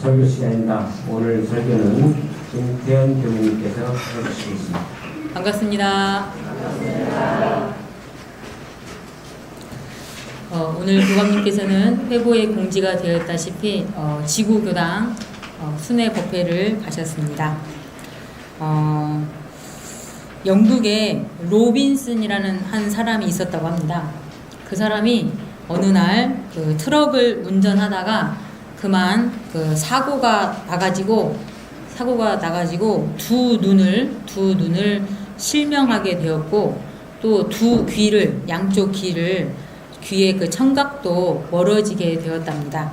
설교 시간입니다. 오늘 설교는 김태현 교수님께서 해주시겠습니다. 반갑습니다. 어, 오늘 교감님께서는 회보에 공지가 되었다시피 어, 지구교당 어, 순회 법회를 가셨습니다. 어, 영국에 로빈슨이라는 한 사람이 있었다고 합니다. 그 사람이 어느 날 그 트럭을 운전하다가 그만 그 사고가 나가지고 사고가 나가지고 두 눈을 두 눈을 실명하게 되었고 또 두 귀를 양쪽 귀를 귀의 그 청각도 멀어지게 되었답니다.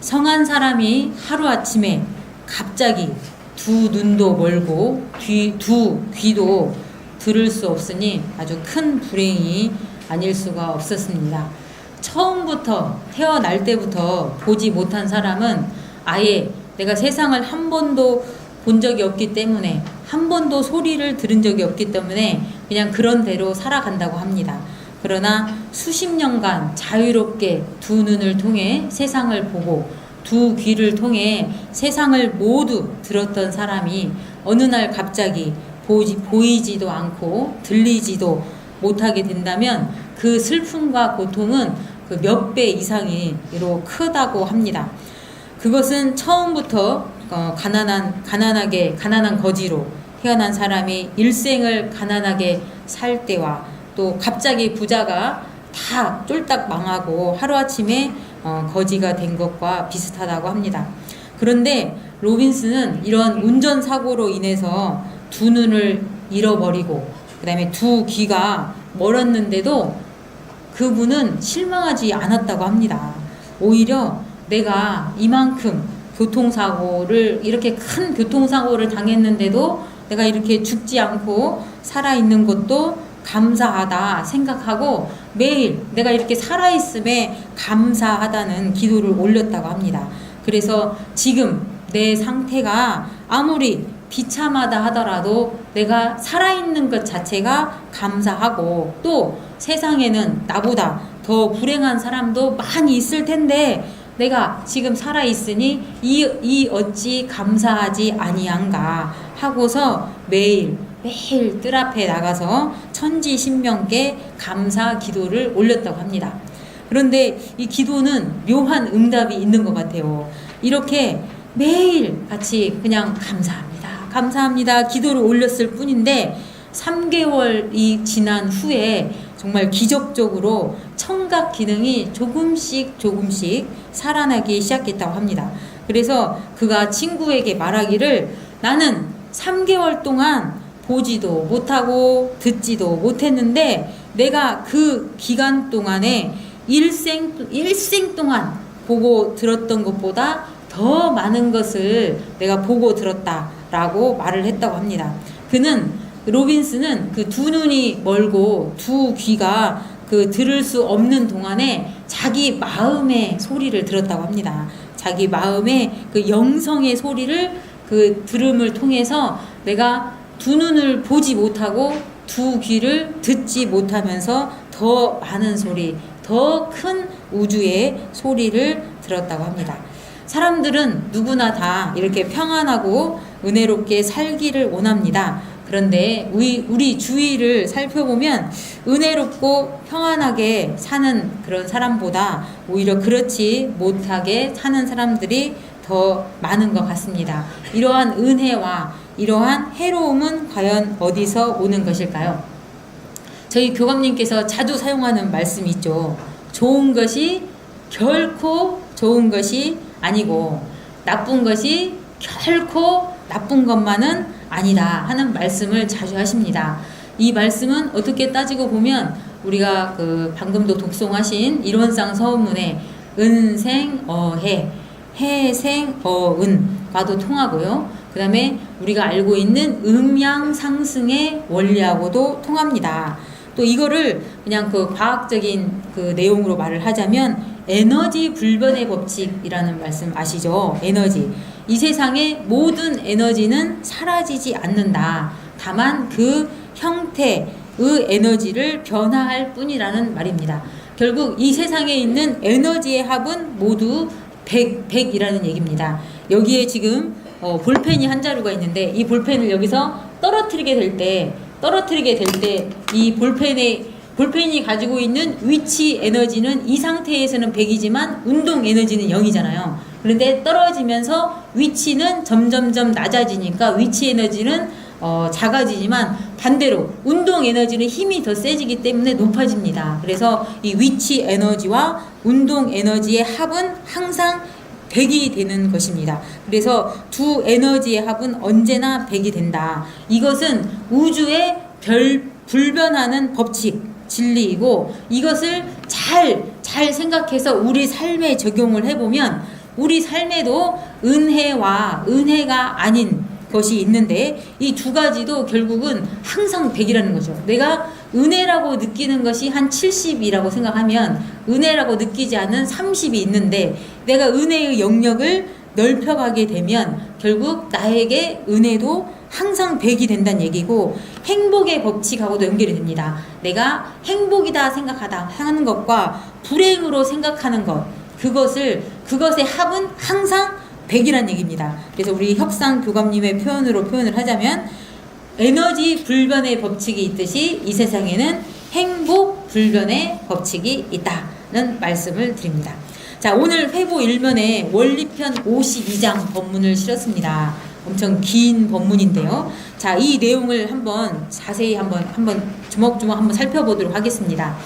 성한 사람이 하루 아침에 갑자기 두 눈도 멀고 귀, 두 귀도 들을 수 없으니 아주 큰 불행이 아닐 수가 없었습니다. 처음부터 태어날 때부터 보지 못한 사람은 아예 내가 세상을 한 번도 본 적이 없기 때문에 한 번도 소리를 들은 적이 없기 때문에 그냥 그런 대로 살아간다고 합니다. 그러나 수십 년간 자유롭게 두 눈을 통해 세상을 보고 두 귀를 통해 세상을 모두 들었던 사람이 어느 날 갑자기 보지, 보이지도 않고 들리지도 못하게 된다면 그 슬픔과 고통은 그 몇 배 이상이 로 크다고 합니다. 그것은 처음부터 어, 가난한 가난하게 가난한 거지로 태어난 사람이 일생을 가난하게 살 때와 또 갑자기 부자가 다 쫄딱 망하고 하루아침에 어, 거지가 된 것과 비슷하다고 합니다. 그런데 로빈스는 이런 운전 사고로 인해서 두 눈을 잃어버리고 그 다음에 두 귀가 멀었는데도 그분은 실망하지 않았다고 합니다. 오히려 내가 이만큼 교통사고를 이렇게 큰 교통사고를 당했는데도 내가 이렇게 죽지 않고 살아있는 것도 감사하다 생각하고 매일 내가 이렇게 살아있음에 감사하다는 기도를 올렸다고 합니다. 그래서 지금 내 상태가 아무리 비참하다 하더라도 내가 살아있는 것 자체가 감사하고 또 세상에는 나보다 더 불행한 사람도 많이 있을 텐데 내가 지금 살아 있으니 이, 이 어찌 감사하지 아니한가 하고서 매일 매일 뜰 앞에 나가서 천지 신명께 감사 기도를 올렸다고 합니다. 그런데 이 기도는 묘한 응답이 있는 것 같아요. 이렇게 매일 같이 그냥 감사합니다. 감사합니다. 기도를 올렸을 뿐인데 3개월이 지난 후에 정말 기적적으로 청각 기능이 조금씩 조금씩 살아나기 시작했다고 합니다. 그래서 그가 친구에게 말하기를 나는 3개월 동안 보지도 못하고 듣지도 못했는데 내가 그 기간 동안에 일생, 일생 동안 보고 들었던 것보다 더 많은 것을 내가 보고 들었다라고 말을 했다고 합니다. 그는 로빈스는 그 두 눈이 멀고 두 귀가 그 들을 수 없는 동안에 자기 마음의 소리를 들었다고 합니다. 자기 마음의 그 영성의 소리를 그 들음을 통해서 내가 두 눈을 보지 못하고 두 귀를 듣지 못하면서 더 많은 소리, 더 큰 우주의 소리를 들었다고 합니다. 사람들은 누구나 다 이렇게 평안하고 은혜롭게 살기를 원합니다. 그런데 우리, 우리 주위를 살펴보면 은혜롭고 평안하게 사는 그런 사람보다 오히려 그렇지 못하게 사는 사람들이 더 많은 것 같습니다. 이러한 은혜와 이러한 해로움은 과연 어디서 오는 것일까요? 저희 교감님께서 자주 사용하는 말씀이 있죠. 좋은 것이 결코 좋은 것이 아니고 나쁜 것이 결코 나쁜 것만은 아니다 하는 말씀을 자주 하십니다. 이 말씀은 어떻게 따지고 보면 우리가 그 방금도 독송하신 일원상 서문의 은생어해 해생어은과도 통하고요. 그 다음에 우리가 알고 있는 음양상승의 원리하고도 통합니다. 또 이거를 그냥 그 과학적인 그 내용으로 말을 하자면 에너지 불변의 법칙이라는 말씀 아시죠? 에너지. 이 세상의 모든 에너지는 사라지지 않는다. 다만 그 형태의 에너지를 변화할 뿐이라는 말입니다. 결국 이 세상에 있는 에너지의 합은 모두 100, 100이라는 얘기입니다. 여기에 지금 어, 볼펜이 한 자루가 있는데 이 볼펜을 여기서 떨어뜨리게 될 때 떨어뜨리게 될 때 이 볼펜의 볼펜이 가지고 있는 위치 에너지는 이 상태에서는 100이지만 운동 에너지는 0이잖아요. 그런데 떨어지면서 위치는 점점점 낮아지니까 위치 에너지는 어, 작아지지만 반대로 운동 에너지는 힘이 더 세지기 때문에 높아집니다. 그래서 이 위치 에너지와 운동 에너지의 합은 항상 100이 되는 것입니다. 그래서 두 에너지의 합은 언제나 100이 된다. 이것은 우주의 별 불변하는 법칙, 진리이고 이것을 잘, 잘 생각해서 우리 삶에 적용을 해보면 우리 삶에도 은혜와 은혜가 아닌 것이 있는데 이 두 가지도 결국은 항상 100이라는 거죠. 내가 은혜라고 느끼는 것이 한 70이라고 생각하면 은혜라고 느끼지 않는 30이 있는데 내가 은혜의 영역을 넓혀가게 되면 결국 나에게 은혜도 항상 100이 된다는 얘기고 행복의 법칙하고도 연결이 됩니다. 내가 행복이다 생각하다 하는 것과 불행으로 생각하는 것 그것을 그것의 합은 항상 100이란 얘기입니다. 그래서 우리 혁상 교감님의 표현으로 표현을 하자면 에너지 불변의 법칙이 있듯이 이 세상에는 행복 불변의 법칙이 있다는 말씀을 드립니다. 자, 오늘 회보 일면에 원리편 52장 본문을 실었습니다. 엄청 긴 본문인데요. 자, 이 내용을 한번 자세히 한번 한번 주먹주먹 한번 살펴보도록 하겠습니다.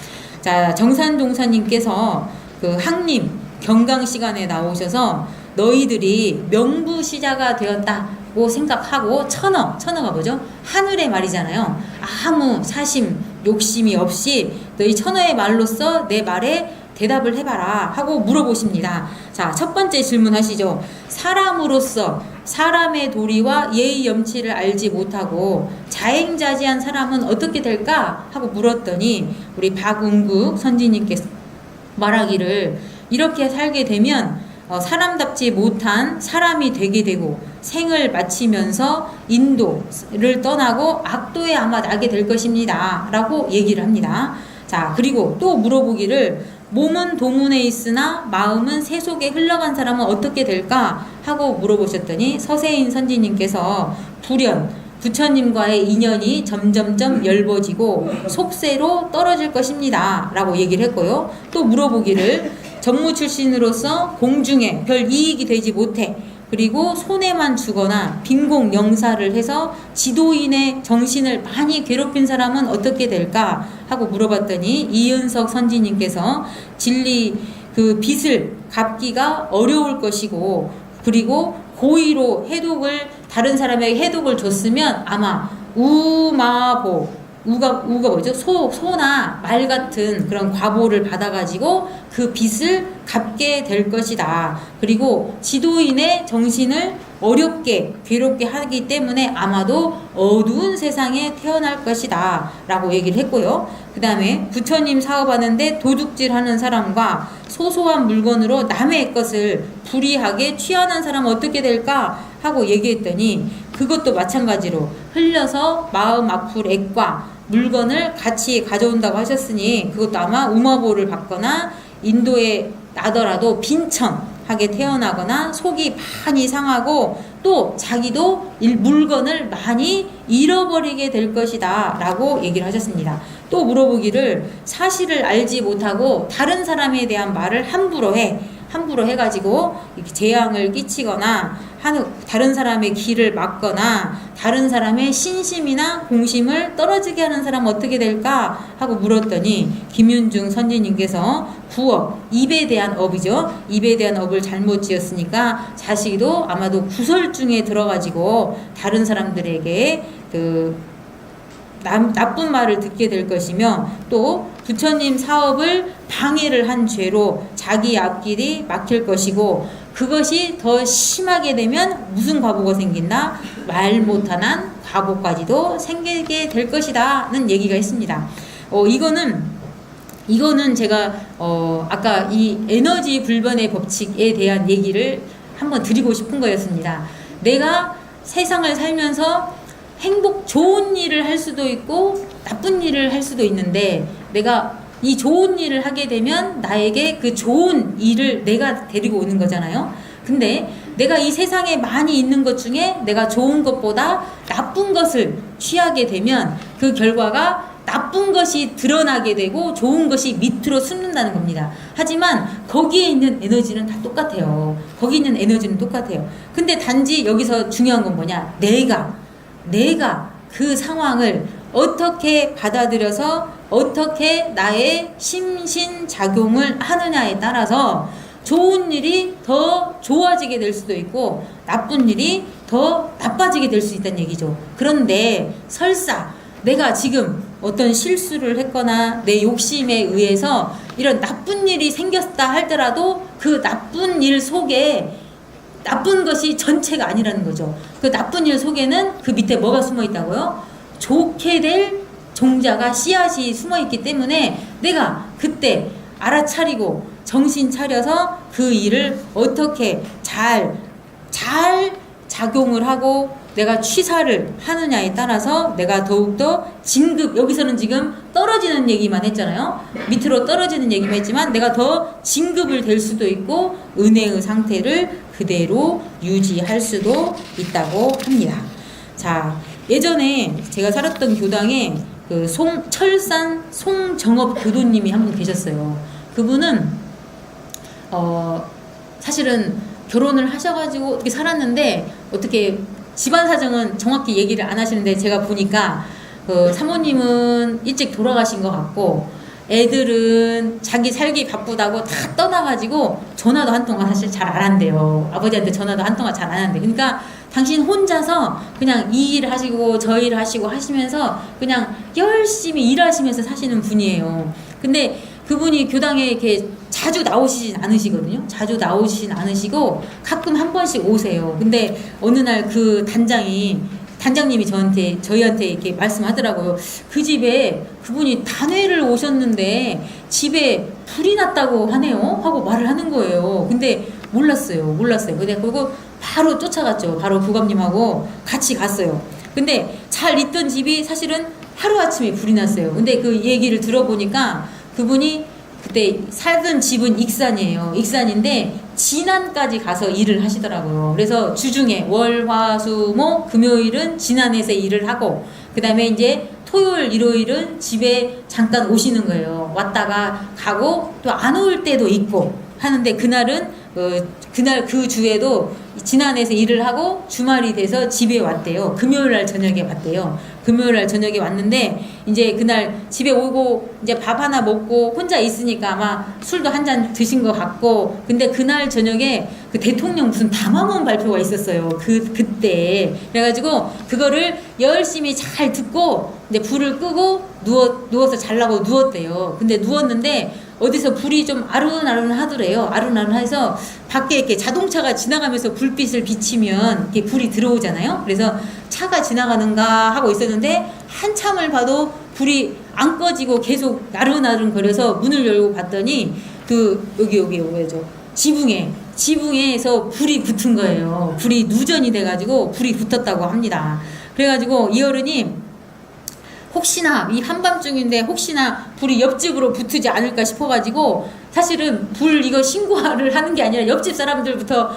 자, 정산 동사님께서 그 항림 경강 시간에 나오셔서 너희들이 명부시자가 되었다고 생각하고 천어, 천어가 뭐죠? 하늘의 말이잖아요. 아무 사심, 욕심이 없이 너희 천어의 말로써 내 말에 대답을 해봐라 하고 물어보십니다. 자, 첫 번째 질문 하시죠. 사람으로서 사람의 도리와 예의 염치를 알지 못하고 자행자지한 사람은 어떻게 될까? 하고 물었더니 우리 박운국 선지님께서 말하기를 이렇게 살게 되면 어, 사람답지 못한 사람이 되게 되고 생을 마치면서 인도를 떠나고 악도에 아마 나게 될 것입니다. 라고 얘기를 합니다. 자, 그리고 또 물어보기를 몸은 도문에 있으나 마음은 새 속에 흘러간 사람은 어떻게 될까? 하고 물어보셨더니 서세인 선지님께서 불연, 부처님과의 인연이 점점점 엷어지고 속세로 떨어질 것입니다. 라고 얘기를 했고요. 또 물어보기를 전무 출신으로서 공중에 별 이익이 되지 못해 그리고 손해만 주거나 빈공 영사를 해서 지도인의 정신을 많이 괴롭힌 사람은 어떻게 될까 하고 물어봤더니 이은석 선지님께서 진리 그 빚을 갚기가 어려울 것이고 그리고 고의로 해독을 다른 사람에게 해독을 줬으면 아마 우마보 우가 우가 뭐죠? 소 소나 말 같은 그런 과보를 받아가지고 그 빚을 갚게 될 것이다. 그리고 지도인의 정신을 어렵게 괴롭게 하기 때문에 아마도 어두운 세상에 태어날 것이다. 라고 얘기를 했고요. 그 다음에 부처님 사업하는데 도둑질 하는 사람과 소소한 물건으로 남의 것을 불이하게 취하는 사람은 어떻게 될까? 하고 얘기했더니 그것도 마찬가지로 흘려서 마음 아플 액과 물건을 같이 가져온다고 하셨으니 그것도 아마 우마보를 받거나 인도에 나더라도 빈천하게 태어나거나 속이 많이 상하고 또 자기도 일- 물건을 많이 잃어버리게 될 것이다 라고 얘기를 하셨습니다. 또 물어보기를 사실을 알지 못하고 다른 사람에 대한 말을 함부로 해. 함부로 해가지고 이렇게 재앙을 끼치거나 하는 다른 사람의 길을 막거나 다른 사람의 신심이나 공심을 떨어지게 하는 사람은 어떻게 될까? 하고 물었더니 김윤중 선지님께서 구업 입에 대한 업이죠. 입에 대한 업을 잘못 지었으니까 자식도 아마도 구설 중에 들어가지고 다른 사람들에게 그 남, 나쁜 말을 듣게 될 것이며 또 부처님 사업을 방해를 한 죄로 자기 앞길이 막힐 것이고 그것이 더 심하게 되면 무슨 과보가 생긴다? 말 못하는 과보까지도 생기게 될 것이다는 얘기가 있습니다. 어, 이거는 이거는 제가 어, 아까 이 에너지 불변의 법칙에 대한 얘기를 한번 드리고 싶은 거였습니다. 내가 세상을 살면서 행복 좋은 일을 할 수도 있고 나쁜 일을 할 수도 있는데 내가 이 좋은 일을 하게 되면 나에게 그 좋은 일을 내가 데리고 오는 거잖아요. 근데 내가 이 세상에 많이 있는 것 중에 내가 좋은 것보다 나쁜 것을 취하게 되면 그 결과가 나쁜 것이 드러나게 되고 좋은 것이 밑으로 숨는다는 겁니다. 하지만 거기에 있는 에너지는 다 똑같아요. 거기 있는 에너지는 똑같아요. 근데 단지 여기서 중요한 건 뭐냐? 내가, 내가 그 상황을 어떻게 받아들여서 어떻게 나의 심신작용을 하느냐에 따라서 좋은 일이 더 좋아지게 될 수도 있고 나쁜 일이 더 나빠지게 될 수 있다는 얘기죠. 그런데 설사 내가 지금 어떤 실수를 했거나 내 욕심에 의해서 이런 나쁜 일이 생겼다 할더라도 그 나쁜 일 속에 나쁜 것이 전체가 아니라는 거죠. 그 나쁜 일 속에는 그 밑에 뭐가 숨어 있다고요? 좋게 될 종자가 씨앗이 숨어 있기 때문에 내가 그때 알아차리고 정신 차려서 그 일을 어떻게 잘, 잘 작용을 하고 내가 취사를 하느냐에 따라서 내가 더욱더 진급, 여기서는 지금 떨어지는 얘기만 했잖아요. 밑으로 떨어지는 얘기만 했지만 내가 더 진급을 될 수도 있고 은혜의 상태를 그대로 유지할 수도 있다고 합니다. 자, 예전에 제가 살았던 교당에 그 송, 철산 송정업 교도님이 한 분 계셨어요. 그분은 어, 사실은 결혼을 하셔가지고 어떻게 살았는데 어떻게 집안 사정은 정확히 얘기를 안 하시는데 제가 보니까 그 사모님은 일찍 돌아가신 것 같고 애들은 자기 살기 바쁘다고 다 떠나가지고 전화도 한 통화 사실 잘 안 한대요. 아버지한테 전화도 한 통화 잘 안 한대. 그러니까 당신 혼자서 그냥 이 일 하시고 저 일 하시고 하시면서 그냥 열심히 일하시면서 사시는 분이에요. 근데 그분이 교당에 이렇게 자주 나오시진 않으시거든요. 자주 나오시진 않으시고 가끔 한 번씩 오세요. 근데 어느 날 그 단장이 단장님이 저한테 저희한테 이렇게 말씀하더라고요. 그 집에 그분이 단회를 오셨는데 집에 불이 났다고 하네요. 하고 말을 하는 거예요. 근데 몰랐어요. 몰랐어요. 근데 그거 바로 쫓아갔죠. 바로 부감님하고 같이 갔어요. 근데 잘 있던 집이 사실은 하루아침에 불이 났어요. 근데 그 얘기를 들어보니까 그분이 그때 살던 집은 익산이에요. 익산인데 진안까지 가서 일을 하시더라고요. 그래서 주중에 월, 화, 수, 목, 금요일은 진안에서 일을 하고 그 다음에 이제 토요일, 일요일은 집에 잠깐 오시는 거예요. 왔다가 가고 또 안 올 때도 있고 하는데 그날은 어, 그날 그 주에도 진안에서 일을 하고 주말이 돼서 집에 왔대요. 금요일 날 저녁에 왔대요. 금요일 날 저녁에 왔는데 이제 그날 집에 오고 이제 밥 하나 먹고 혼자 있으니까 아마 술도 한 잔 드신 것 같고 근데 그날 저녁에 그 대통령 무슨 담화문 발표가 있었어요. 그 그때 그래가지고 그거를 열심히 잘 듣고 이제 불을 끄고 누워 누워서 잘라고 누웠대요. 근데 누웠는데 어디서 불이 좀 아른아른 하더래요. 아른아른 해서 밖에 이렇게 자동차가 지나가면서 불 빛을 비치면 이렇게 불이 들어오잖아요. 그래서 차가 지나가는가 하고 있었는데 한참을 봐도 불이 안 꺼지고 계속 아른아른 거려서 문을 열고 봤더니 그 여기 여기 뭐죠 지붕에 지붕에서 불이 붙은 거예요. 불이 누전이 돼가지고 불이 붙었다고 합니다. 그래가지고 이 어른이 혹시나 이 한밤중인데 혹시나 불이 옆집으로 붙지 않을까 싶어가지고 사실은 불 이거 신고를 하는 게 아니라 옆집 사람들부터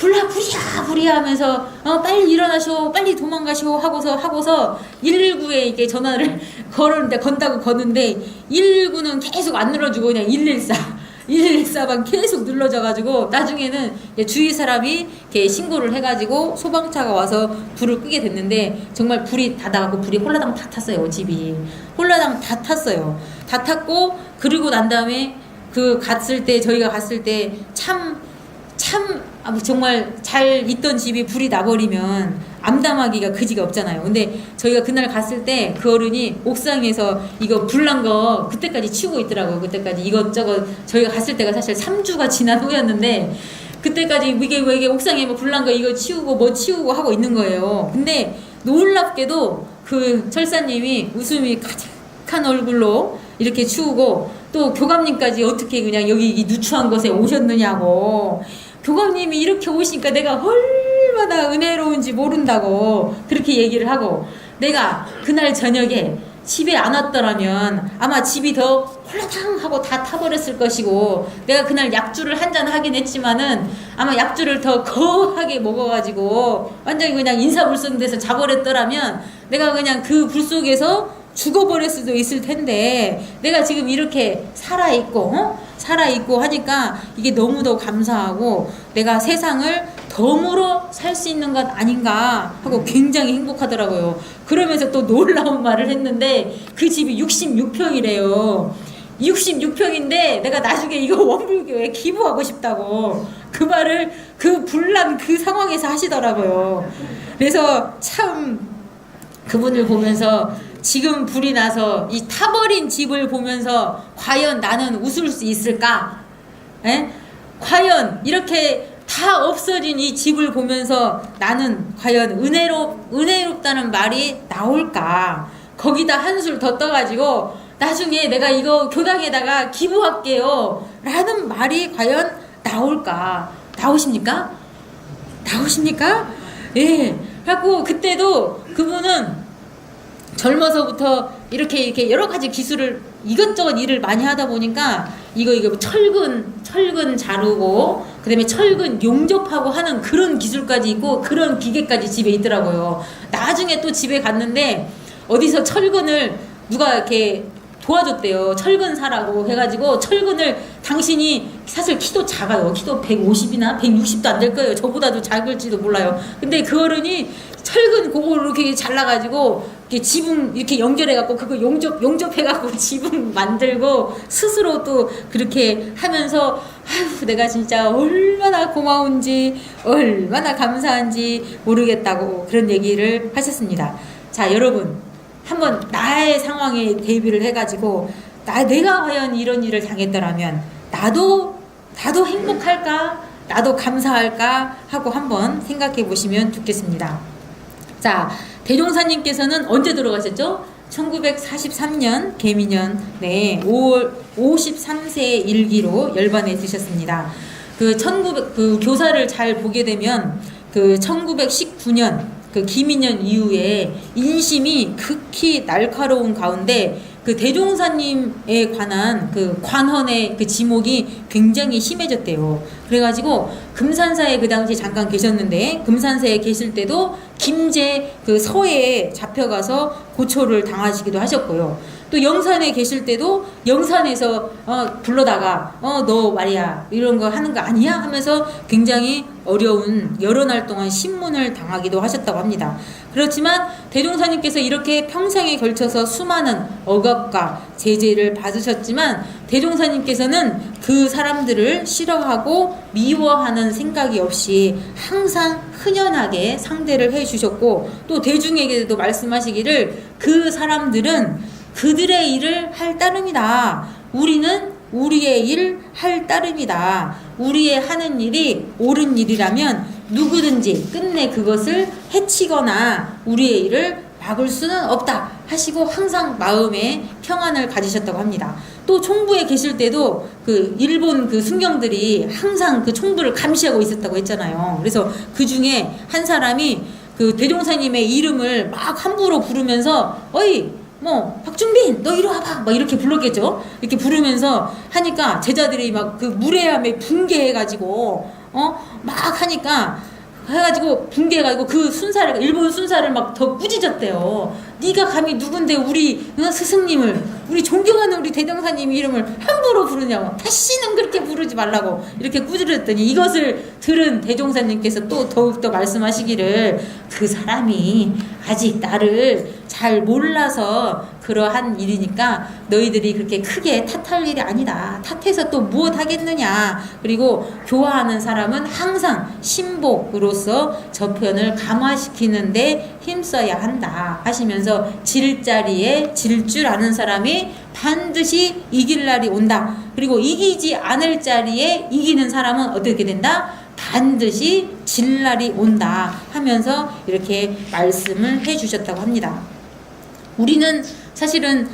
불이야 불이야 하면서 어 빨리 일어나시오 빨리 도망가시오 하고서 하고서 119에 이게 전화를 걸었는데 건다고 거는데 119는 계속 안 눌러주고 그냥 114 114만 계속 눌러져가지고 나중에는 주위 사람이 이렇게 신고를 해가지고 소방차가 와서 불을 끄게 됐는데 정말 불이 다 나가고 불이 홀라당 다 탔어요 집이. 홀라당 다 탔어요. 다 탔고 그리고 난 다음에 그 갔을 때 저희가 갔을 때참 참 정말 잘 있던 집이 불이 나버리면 암담하기가 그지가 없잖아요. 근데 저희가 그날 갔을 때 그 어른이 옥상에서 이거 불난 거 그때까지 치우고 있더라고요. 그때까지 이것저것 저희가 갔을 때가 사실 3주가 지난 후였는데 그때까지 이게 왜 이게 옥상에 뭐 불난 거 이거 치우고 뭐 치우고 하고 있는 거예요. 근데 놀랍게도 그 철사님이 웃음이 가득한 얼굴로 이렇게 치우고 또 교감님까지 어떻게 그냥 여기 이 누추한 곳에 오셨느냐고 교감님이 이렇게 오시니까 내가 얼마나 은혜로운지 모른다고 그렇게 얘기를 하고 내가 그날 저녁에 집에 안 왔더라면 아마 집이 더 홀라당 하고 다 타버렸을 것이고 내가 그날 약주를 한 잔 하긴 했지만은 아마 약주를 더 거하게 먹어가지고 완전히 그냥 인사불성돼서 자버렸더라면 내가 그냥 그 불 속에서 죽어버릴 수도 있을 텐데 내가 지금 이렇게 살아있고 어? 살아있고 하니까 이게 너무도 감사하고 내가 세상을 덤으로 살 수 있는 것 아닌가 하고 굉장히 행복하더라고요. 그러면서 또 놀라운 말을 했는데 그 집이 66평이래요. 66평인데 내가 나중에 이거 원불교에 기부하고 싶다고 그 말을 그 불난 그 상황에서 하시더라고요. 그래서 참 그분을 보면서 지금 불이 나서 이 타버린 집을 보면서 과연 나는 웃을 수 있을까? 에? 과연 이렇게 다 없어진 이 집을 보면서 나는 과연 은혜로 은혜롭다는 말이 나올까? 거기다 한술 더 떠가지고 나중에 내가 이거 교당에다가 기부할게요. 라는 말이 과연 나올까? 나오십니까? 나오십니까? 예. 그래갖고 그때도 그분은 젊어서부터 이렇게 이렇게 여러 가지 기술을 이것저것 일을 많이 하다 보니까 이거 이거 철근 철근 자르고 그다음에 철근 용접하고 하는 그런 기술까지 있고 그런 기계까지 집에 있더라고요. 나중에 또 집에 갔는데 어디서 철근을 누가 이렇게 도와줬대요. 철근 사라고 해가지고 철근을 당신이 사실 키도 작아요. 키도 150이나 160도 안 될 거예요. 저보다도 작을지도 몰라요. 근데 그 어른이 철근 그걸 이렇게 잘라가지고 이렇게 지붕 이렇게 연결해갖고 그거 용접 용접해갖고 지붕 만들고 스스로 또 그렇게 하면서 아휴 내가 진짜 얼마나 고마운지 얼마나 감사한지 모르겠다고 그런 얘기를 하셨습니다. 자 여러분 한번 나의 상황에 대비를 해가지고 나 내가 과연 이런 일을 당했더라면 나도 나도 행복할까 나도 감사할까 하고 한번 생각해 보시면 좋겠습니다. 자 대종사님께서는 언제 들어가셨죠? 1943년 개미년 네 5월 53세 일기로 열반에 드셨습니다. 그 1900, 그 교사를 잘 보게 되면 그 1919년 그 기민년 이후에 인심이 극히 날카로운 가운데 그 대종사님에 관한 그 관헌의 그 지목이 굉장히 심해졌대요. 그래가지고 금산사에 그 당시 잠깐 계셨는데 금산사에 계실 때도 김제 그 서해에 잡혀가서 고초를 당하시기도 하셨고요. 또 영산에 계실 때도 영산에서 어 불러다가 어 너 말이야 이런 거 하는 거 아니야 하면서 굉장히 어려운 여러 날 동안 신문을 당하기도 하셨다고 합니다. 그렇지만 대종사님께서 이렇게 평생에 걸쳐서 수많은 억압과 제재를 받으셨지만 대종사님께서는 그 사람들을 싫어하고 미워하는 생각이 없이 항상 흔연하게 상대를 해 주셨고 또 대중에게도 말씀하시기를 그 사람들은 그들의 일을 할 따름이다. 우리는 우리의 일 할 따름이다. 우리의 하는 일이 옳은 일이라면 누구든지 끝내 그것을 해치거나 우리의 일을 막을 수는 없다 하시고 항상 마음에 평안을 가지셨다고 합니다. 또 총부에 계실 때도 그 일본 그 승경들이 항상 그 총부를 감시하고 있었다고 했잖아요. 그래서 그 중에 한 사람이 그 대종사님의 이름을 막 함부로 부르면서 어이 뭐 박준빈 너 이리 와봐. 막 이렇게 불렀겠죠? 이렇게 부르면서 하니까 제자들이 막 그 무례함에 붕괴해가지고 어? 막 하니까 해가지고 붕괴해가지고 그 순사를 일본 순사를 막 더 꾸짖었대요. 네가 감히 누군데 우리 어, 스승님을 우리 존경하는 우리 대종사님 이름을 함부로 부르냐고 다시는 그렇게 부르지 말라고 이렇게 꾸짖었더니 이것을 들은 대종사님께서 또 더욱더 말씀하시기를 그 사람이 아직 나를 잘 몰라서 그러한 일이니까 너희들이 그렇게 크게 탓할 일이 아니다. 탓해서 또 무엇 하겠느냐. 그리고 교화하는 사람은 항상 신복으로서 저편을 감화시키는데 힘써야 한다. 하시면서 질 자리에 질 줄 아는 사람이 반드시 이길 날이 온다. 그리고 이기지 않을 자리에 이기는 사람은 어떻게 된다? 반드시 질 날이 온다 하면서 이렇게 말씀을 해 주셨다고 합니다. 우리는 사실은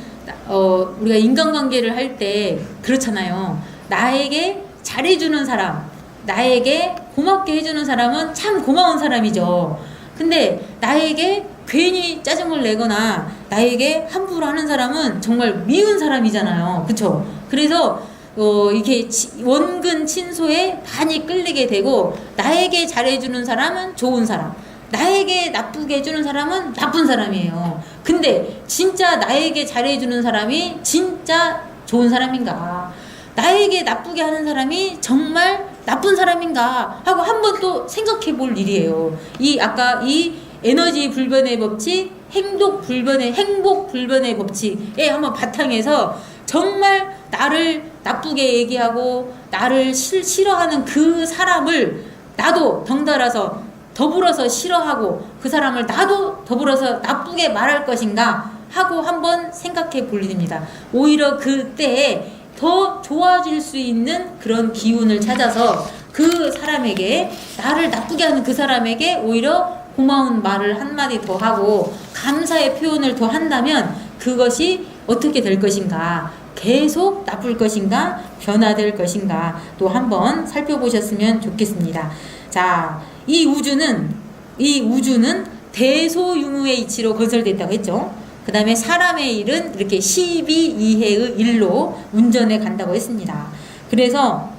어, 우리가 인간관계를 할 때 그렇잖아요. 나에게 잘해주는 사람, 나에게 고맙게 해주는 사람은 참 고마운 사람이죠. 근데 나에게 괜히 짜증을 내거나 나에게 함부로 하는 사람은 정말 미운 사람이잖아요. 그쵸? 그래서 어, 이렇게 치- 원근 친소에 많이 끌리게 되고 나에게 잘해주는 사람은 좋은 사람 나에게 나쁘게 해주는 사람은 나쁜 사람이에요. 근데 진짜 나에게 잘해주는 사람이 진짜 좋은 사람인가? 나에게 나쁘게 하는 사람이 정말 나쁜 사람인가? 하고 한번 또 생각해 볼 일이에요. 이 아까 이 에너지 불변의 법칙, 행동 불변의 행복 불변의 법칙에 한번 바탕에서 정말 나를 나쁘게 얘기하고 나를 싫, 싫어하는 그 사람을 나도 덩달아서 더불어서 싫어하고 그 사람을 나도 더불어서 나쁘게 말할 것인가 하고 한번 생각해 볼 일입니다. 오히려 그때에 더 좋아질 수 있는 그런 기운을 찾아서 그 사람에게 나를 나쁘게 하는 그 사람에게 오히려 고마운 말을 한마디 더 하고 감사의 표현을 더 한다면 그것이 어떻게 될 것인가 계속 나쁠 것인가 변화될 것인가 또 한번 살펴보셨으면 좋겠습니다. 자, 이 우주는 이 우주는 대소유무의 이치로 건설됐다고 했죠. 그 다음에 사람의 일은 이렇게 12 이해의 일로 운전해 간다고 했습니다. 그래서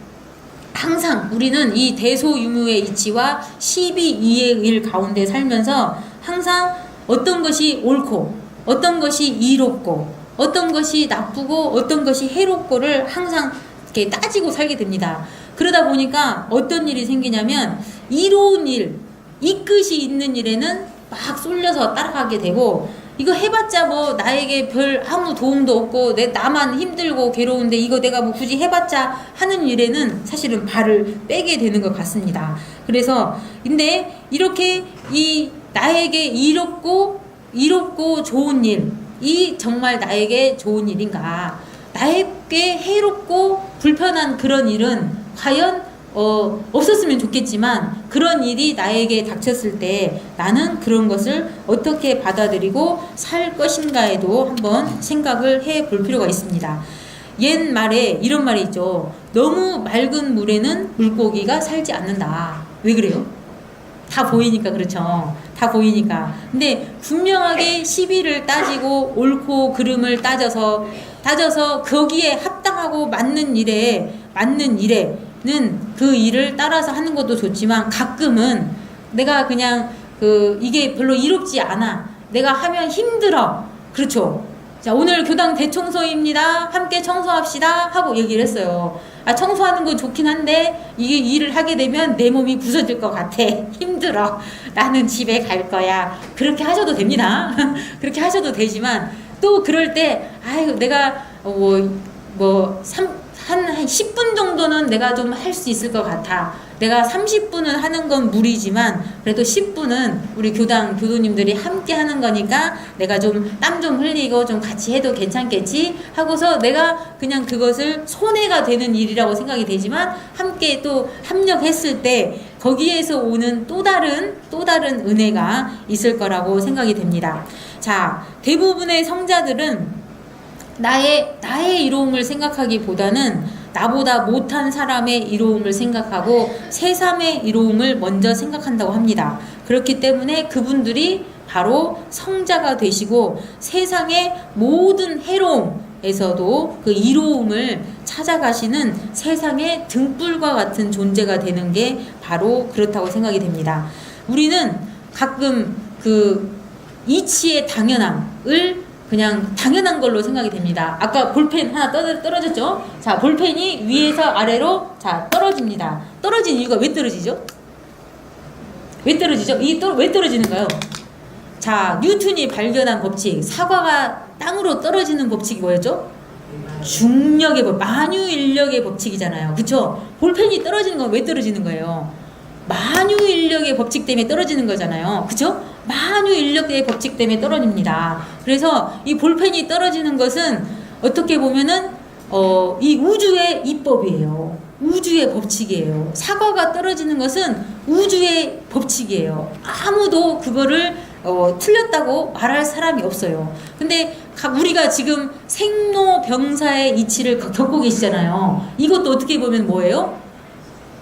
항상 우리는 이 대소유무의 이치와 12이의 일 가운데 살면서 항상 어떤 것이 옳고 어떤 것이 이롭고 어떤 것이 나쁘고 어떤 것이 해롭고를 항상 이렇게 따지고 살게 됩니다. 그러다 보니까 어떤 일이 생기냐면 이로운 일, 이끝이 있는 일에는 막 쏠려서 따라가게 되고 이거 해봤자 뭐 나에게 별 아무 도움도 없고 내 나만 힘들고 괴로운데 이거 내가 뭐 굳이 해봤자 하는 일에는 사실은 발을 빼게 되는 것 같습니다. 그래서 근데 이렇게 이 나에게 이롭고 이롭고 좋은 일, 이 정말 나에게 좋은 일인가? 나에게 해롭고 불편한 그런 일은 과연 어, 없었으면 좋겠지만 그런 일이 나에게 닥쳤을 때 나는 그런 것을 어떻게 받아들이고 살 것인가에도 한번 생각을 해 볼 필요가 있습니다. 옛 말에 이런 말이 있죠. 너무 맑은 물에는 물고기가 살지 않는다. 왜 그래요? 다 보이니까 그렇죠. 다 보이니까. 근데 분명하게 시비를 따지고 옳고 그름을 따져서 따져서 거기에 합당하고 맞는 일에 맞는 일에 는 그 일을 따라서 하는 것도 좋지만 가끔은 내가 그냥 그 이게 별로 이롭지 않아. 내가 하면 힘들어. 그렇죠. 자, 오늘 교당 대청소입니다. 함께 청소합시다. 하고 얘기를 했어요. 아, 청소하는 건 좋긴 한데, 이게 일을 하게 되면 내 몸이 부서질 것 같아. 힘들어. 나는 집에 갈 거야. 그렇게 하셔도 됩니다. 그렇게 하셔도 되지만, 또 그럴 때, 아유, 내가, 어, 뭐, 뭐, 삼, 한, 한 10분 정도는 내가 좀 할 수 있을 것 같아. 내가 30분은 하는 건 무리지만 그래도 10분은 우리 교당 교도님들이 함께 하는 거니까 내가 좀 땀 좀 흘리고 좀 같이 해도 괜찮겠지 하고서 내가 그냥 그것을 손해가 되는 일이라고 생각이 되지만 함께 또 합력했을 때 거기에서 오는 또 다른 또 다른 은혜가 있을 거라고 생각이 됩니다. 자, 대부분의 성자들은 나의 나의 이로움을 생각하기보다는 나보다 못한 사람의 이로움을 생각하고 세상의 이로움을 먼저 생각한다고 합니다. 그렇기 때문에 그분들이 바로 성자가 되시고 세상의 모든 해로움에서도 그 이로움을 찾아가시는 세상의 등불과 같은 존재가 되는 게 바로 그렇다고 생각이 됩니다. 우리는 가끔 그 이치의 당연함을 그냥 당연한 걸로 생각이 됩니다. 아까 볼펜 하나 떨어, 떨어졌죠? 자, 볼펜이 위에서 아래로 자 떨어집니다. 떨어진 이유가 왜 떨어지죠? 왜 떨어지죠? 이왜 떨어지는가요? 자, 뉴턴이 발견한 법칙, 사과가 땅으로 떨어지는 법칙이 뭐였죠? 중력의 법, 만유인력의 법칙이잖아요. 그쵸? 볼펜이 떨어지는 건 왜 떨어지는 거예요? 만유 인력의 법칙 때문에 떨어지는 거잖아요. 그쵸? 만유 인력의 법칙 때문에 떨어집니다. 그래서 이 볼펜이 떨어지는 것은 어떻게 보면은 어, 이 우주의 입법이에요. 우주의 법칙이에요. 사과가 떨어지는 것은 우주의 법칙이에요. 아무도 그거를 어, 틀렸다고 말할 사람이 없어요. 근데 가- 우리가 지금 생로병사의 이치를 겪- 겪고 계시잖아요. 이것도 어떻게 보면 뭐예요?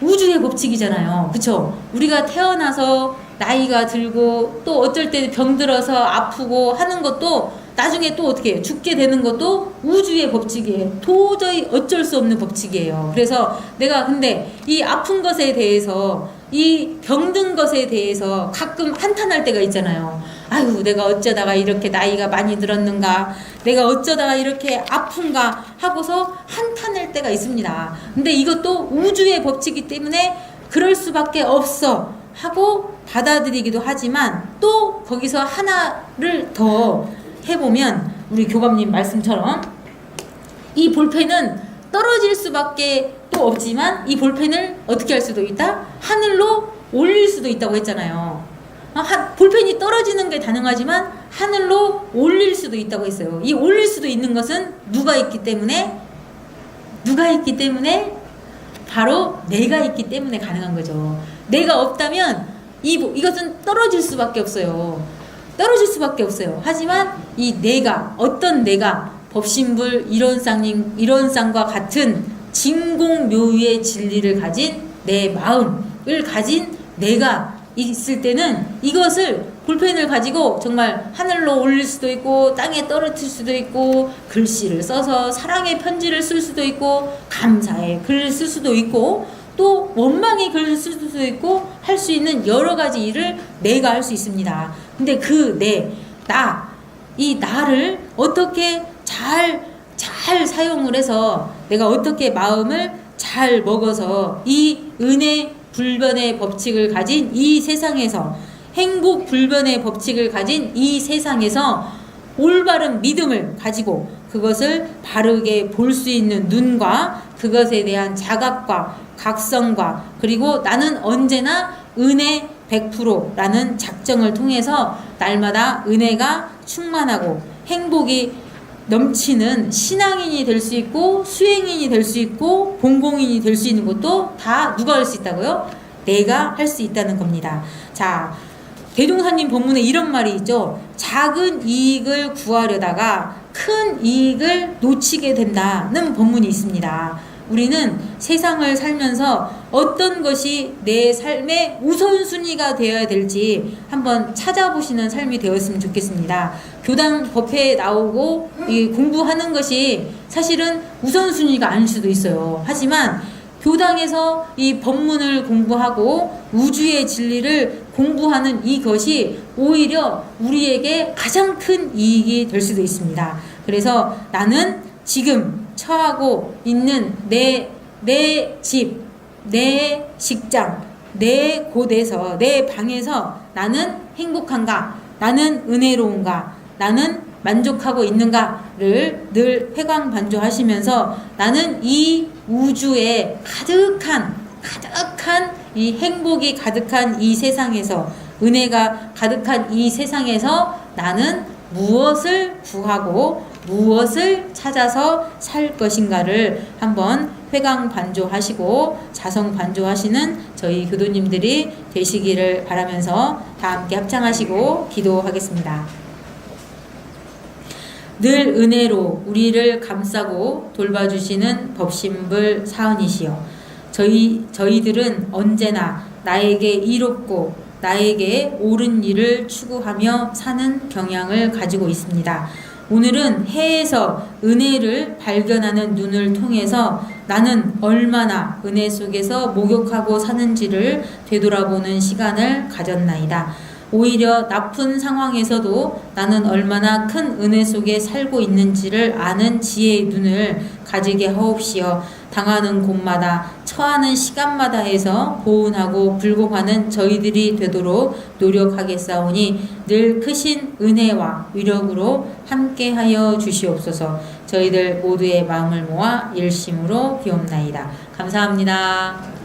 우주의 법칙이잖아요. 그쵸? 우리가 태어나서 나이가 들고 또 어쩔 때 병들어서 아프고 하는 것도 나중에 또 어떻게 해요? 죽게 되는 것도 우주의 법칙이에요. 도저히 어쩔 수 없는 법칙이에요. 그래서 내가 근데 이 아픈 것에 대해서 이 병든 것에 대해서 가끔 한탄할 때가 있잖아요. 아유, 내가 어쩌다가 이렇게 나이가 많이 들었는가? 내가 어쩌다가 이렇게 아픈가? 하고서 한탄할 때가 있습니다. 근데 이것도 우주의 법칙이기 때문에 그럴 수밖에 없어. 하고 받아들이기도 하지만 또 거기서 하나를 더 해보면 우리 교감님 말씀처럼 이 볼펜은 떨어질 수밖에 또 없지만 이 볼펜을 어떻게 할 수도 있다? 하늘로 올릴 수도 있다고 했잖아요. 아, 하- 볼펜이 떨어지는 게 가능하지만 하늘로 올릴 수도 있다고 했어요. 이 올릴 수도 있는 것은 누가 있기 때문에 누가 있기 때문에 바로 내가 있기 때문에 가능한 거죠. 내가 없다면 이 이것은 떨어질 수밖에 없어요. 떨어질 수밖에 없어요. 하지만 이 내가 어떤 내가 법신불 이론상님 이론상과 같은 진공묘유의 진리를 가진 내 마음을 가진 내가 있을 때는 이것을 볼펜을 가지고 정말 하늘로 올릴 수도 있고 땅에 떨어뜨릴 수도 있고 글씨를 써서 사랑의 편지를 쓸 수도 있고 감사의 글을 쓸 수도 있고 또 원망의 글을 쓸 수도 있고 할 수 있는 여러 가지 일을 내가 할 수 있습니다. 근데 그 내, 나, 이 나를 어떻게 잘, 잘 사용을 해서 내가 어떻게 마음을 잘 먹어서 이 은혜 불변의 법칙을 가진 이 세상에서 행복 불변의 법칙을 가진 이 세상에서 올바른 믿음을 가지고 그것을 바르게 볼 수 있는 눈과 그것에 대한 자각과 각성과 그리고 나는 언제나 은혜 100%라는 작정을 통해서 날마다 은혜가 충만하고 행복이 넘치는 신앙인이 될 수 있고 수행인이 될 수 있고 본공인이 될 수 있는 것도 다 누가 할 수 있다고요? 내가 할 수 있다는 겁니다. 자, 대종사님 본문에 이런 말이 있죠. 작은 이익을 구하려다가 큰 이익을 놓치게 된다는 본문이 있습니다. 우리는 세상을 살면서 어떤 것이 내 삶의 우선순위가 되어야 될지 한번 찾아보시는 삶이 되었으면 좋겠습니다. 교당 법회에 나오고 이 공부하는 것이 사실은 우선순위가 아닐 수도 있어요. 하지만 교당에서 이 법문을 공부하고 우주의 진리를 공부하는 이것이 오히려 우리에게 가장 큰 이익이 될 수도 있습니다. 그래서 나는 지금 처하고 있는 내, 내 집, 내 직장, 내 곳에서, 내 방에서 나는 행복한가? 나는 은혜로운가? 나는 만족하고 있는가를 늘 회광반조하시면서 나는 이 우주에 가득한 가득한 이 행복이 가득한 이 세상에서 은혜가 가득한 이 세상에서 나는 무엇을 구하고 무엇을 찾아서 살 것인가를 한번 회강 반조하시고 자성 반조하시는 저희 교도님들이 되시기를 바라면서 다 함께 합창하시고 기도하겠습니다. 늘 은혜로 우리를 감싸고 돌봐주시는 법신불 사은이시여 저희 저희들은 언제나 나에게 이롭고 나에게 옳은 일을 추구하며 사는 경향을 가지고 있습니다. 오늘은 해에서 은혜를 발견하는 눈을 통해서 나는 얼마나 은혜 속에서 목욕하고 사는지를 되돌아보는 시간을 가졌나이다. 오히려 나쁜 상황에서도 나는 얼마나 큰 은혜 속에 살고 있는지를 아는 지혜의 눈을 가지게 하옵시어 당하는 곳마다 처하는 시간마다 해서 보은하고 불공하는 저희들이 되도록 노력하겠사오니 늘 크신 은혜와 위력으로 함께하여 주시옵소서 저희들 모두의 마음을 모아 일심으로 비옵나이다. 감사합니다.